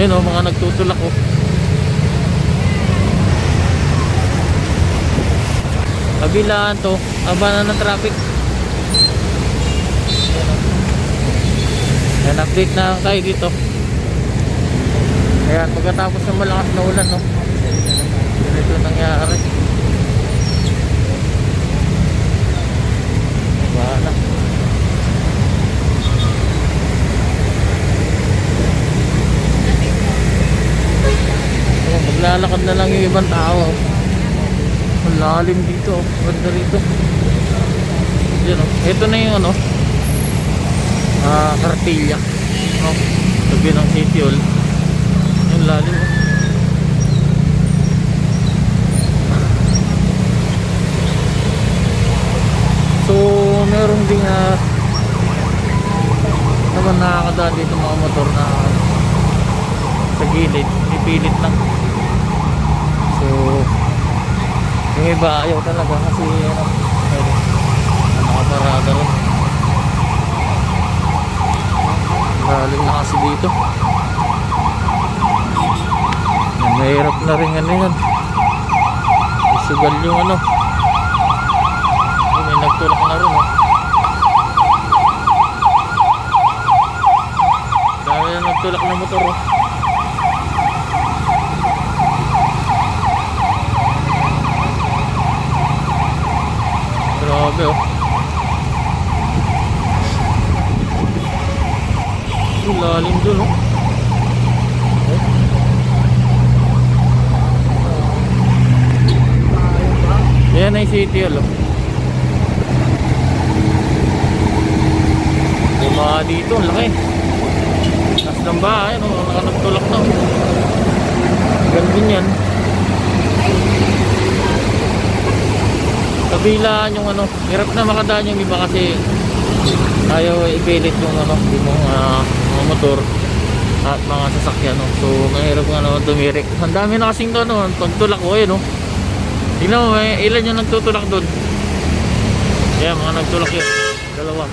Ayun oh, mga nagtutulak oh. Kabilaan to, abanan ng traffic. Ayan, update na tayo dito. Ayan, pagkatapos ng malakas na ulan, no? Ganito nangyari. Bahala. Oh, maglalakad na lang yung ibang tao. Ang lalim dito. oh. Ganda rito. Yan oh. Ito na yung ano. Ah, kartilya. Oh, sabi ng city hall. Yung lalim oh. So, meron ding ah, naman nakakadaan dito mga motor na sa gilid, pipilit lang. So, yung iba ayaw talaga kasi ano, ayun, nakaparada rin. Galing na kasi dito. Mahirap na rin ano yan. Isugal yung ano. May nagtulak na rin oh. Dami na nagtulak na motor oh. Grabe oh. Ang lalim dun oh. Yan ay city hall oh. Mga dito, ang laki. Taas ng bahay, no? Nakanagtulak na. oh. Gandun yan. Kabilaan yung ano, hirap na makadaan yung iba kasi ayaw ipilit yung ano, yung mga, mga motor at mga sasakyan. No? So, mahirap nga naman tumirik. Ang dami na kasing ano, pagtulak ko eh, no? Tingnan mo, may ilan yung nagtutulak doon. Kaya mga nagtulak yun. Dalawa.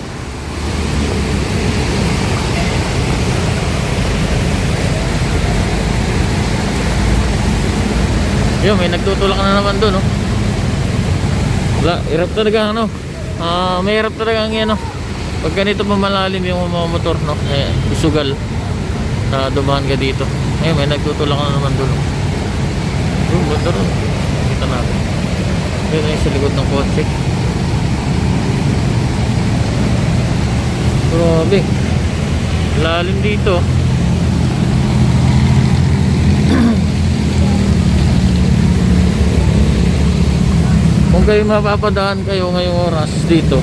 Yun, may nagtutulak na naman doon, no? Wala, hirap talaga, ano? Ah, may hirap talaga ang yan, no? Pag ganito pa malalim yung mga motor, no? Eh, isugal na dumaan ka dito. Eh, may nagtutulak na naman doon? Yung ron. Kita natin. Yun ay sa likod ng kotse. Grabe. Lalim dito. Kayo mapapadaan kayo ngayong oras dito,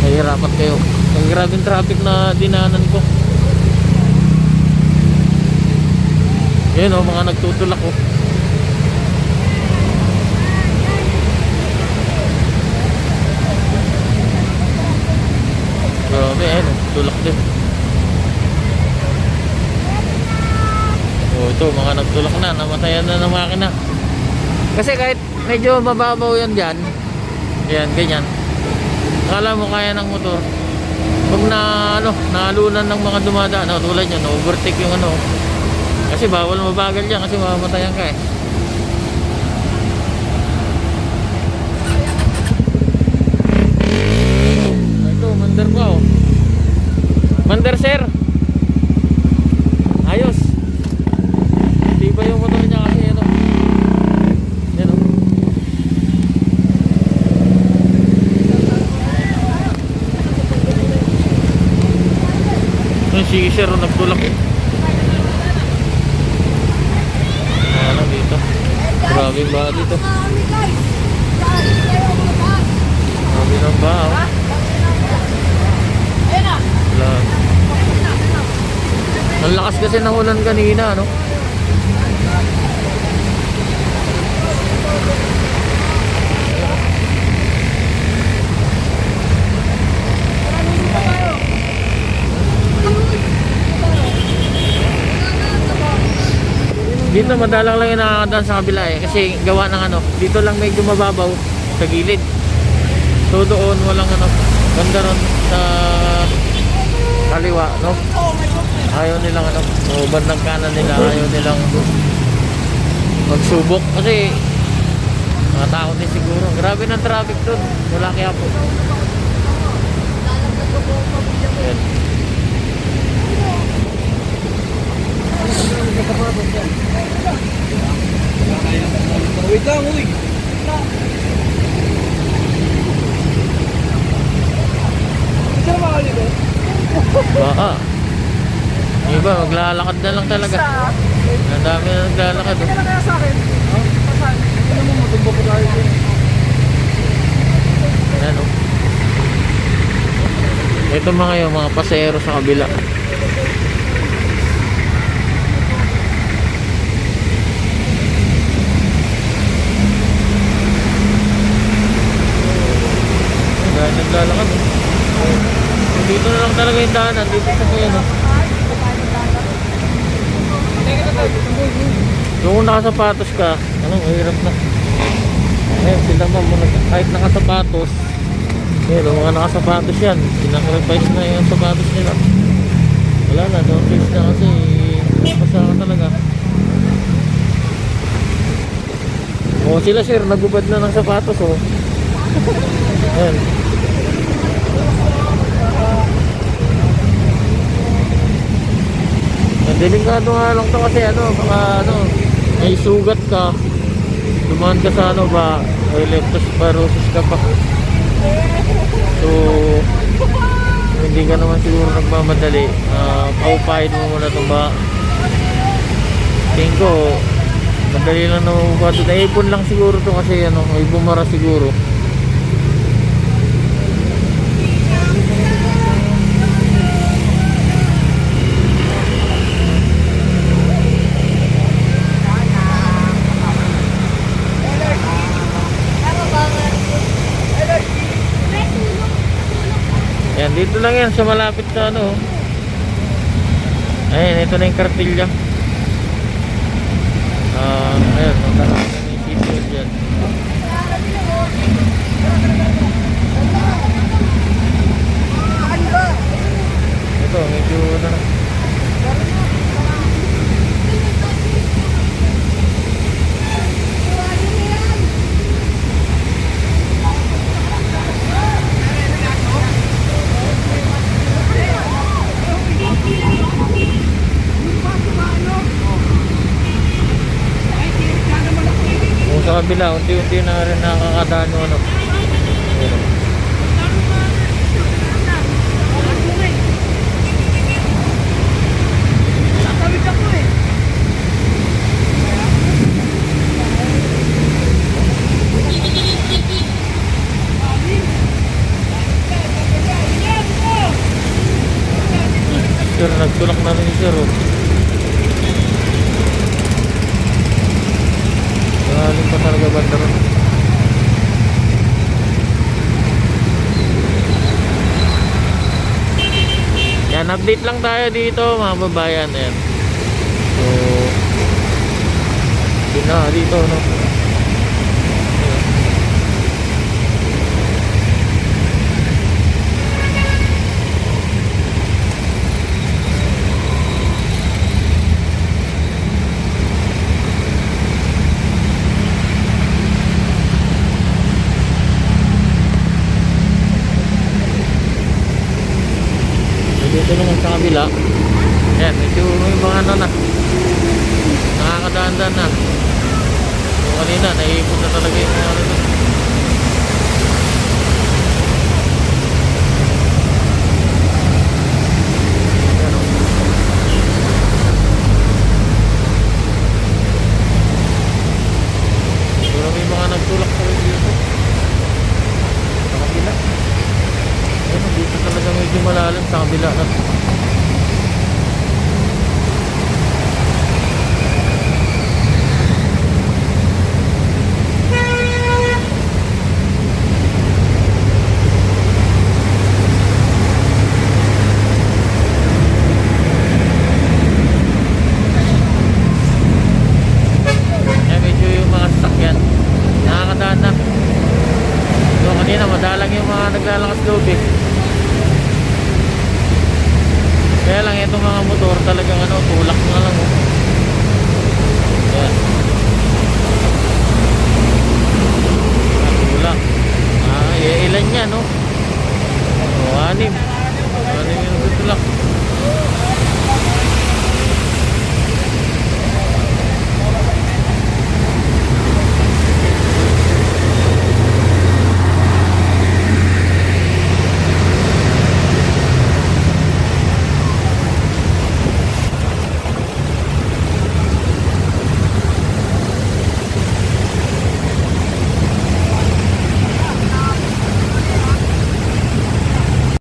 mahirapan kayo. Ang grabing traffic na dinanan ko. Yan o, mga nagtutulak oh. ko. Grabe, ayun, oh, tulak din. Oh, ito, mga nagtulak na, namatayan na ng makina. Kasi kahit medyo mababaw yan dyan, yan, ganyan. Akala mo kaya ng motor. Pag na, ano, nalunan ng mga dumadaan, no, tulad yan, overtake yung ano. Kasi bawal mabagal yan kasi mamatayan ka eh. Ito, mandar pa oh. Mandar sir. Ayos. Di ba yung motor niya kasi ano? Yan oh. Si sir oh, nagtulak eh. Ano dito? Grabe ba dito? Grabe ng ba oh. Wala. Ang lakas kasi ng ulan kanina, no? Dito madalang lang yung nakakadaan sa kabila eh kasi gawa ng ano, dito lang medyo mababaw sa gilid. So doon walang ano, ganda ron sa kaliwa, no? Ayaw nilang ano, o bandang kanan nila, ayaw nilang magsubok kasi mga tao din siguro. Grabe ng traffic doon. Wala kaya po. Ayan. Wait lang, uy. Saan ba kayo dito? Baka. Iba, maglalakad na lang talaga. Ang dami na naglalakad. Hindi oh. ka na kaya sa akin? Ha? Ano mo, matumbo ko tayo dito. Ayan o. Ito mga yung mga pasero sa kabila. Naglalakad. oh. Dito na lang talaga yung daanan. Dito sa kuya no. Kung nakasapatos ka, ano, mahirap na. Ayun, sila mga- kahit nakasapatos, yun, mga nakasapatos yan, sinakripise na yung sapatos nila. Wala na, don't face na kasi, basa ka talaga. O sila sir, nagubad na ng sapatos oh. Ayan. Delikado nga lang to kasi ano, baka ano, may sugat ka, dumaan ka sa ano ba, leptospirosis ka pa. So, hindi ka naman siguro nagmamadali, uh, paupahin mo muna itong ba. Tingin ko, madali lang naman ito. Naipon lang siguro to kasi ano, may bumara siguro. Yan, dito lang yan sa malapit sa ano. Ayun, ito na yung kartilya. Ah, ayun, punta na kami ng sitio dyan. Ito, medyo ano na. Kung sa kabila, unti-unti na rin nakakadaan yung ano. Sir, nagtulak na rin si Sir. Oh. Galing pa talaga banda ron. Yan, update lang tayo dito mga babayan. Yan. So, yun na dito, no? So, dito naman sa kabila. Yan, medyo may mga ano na. Nakakadaan-daan na. So, kanina, naiipon na talaga yung mga ano doon. Yan, oh. Siguro sa rin dito. Sa kabila. Ayun, dito talaga medyo malalim sa kabila na.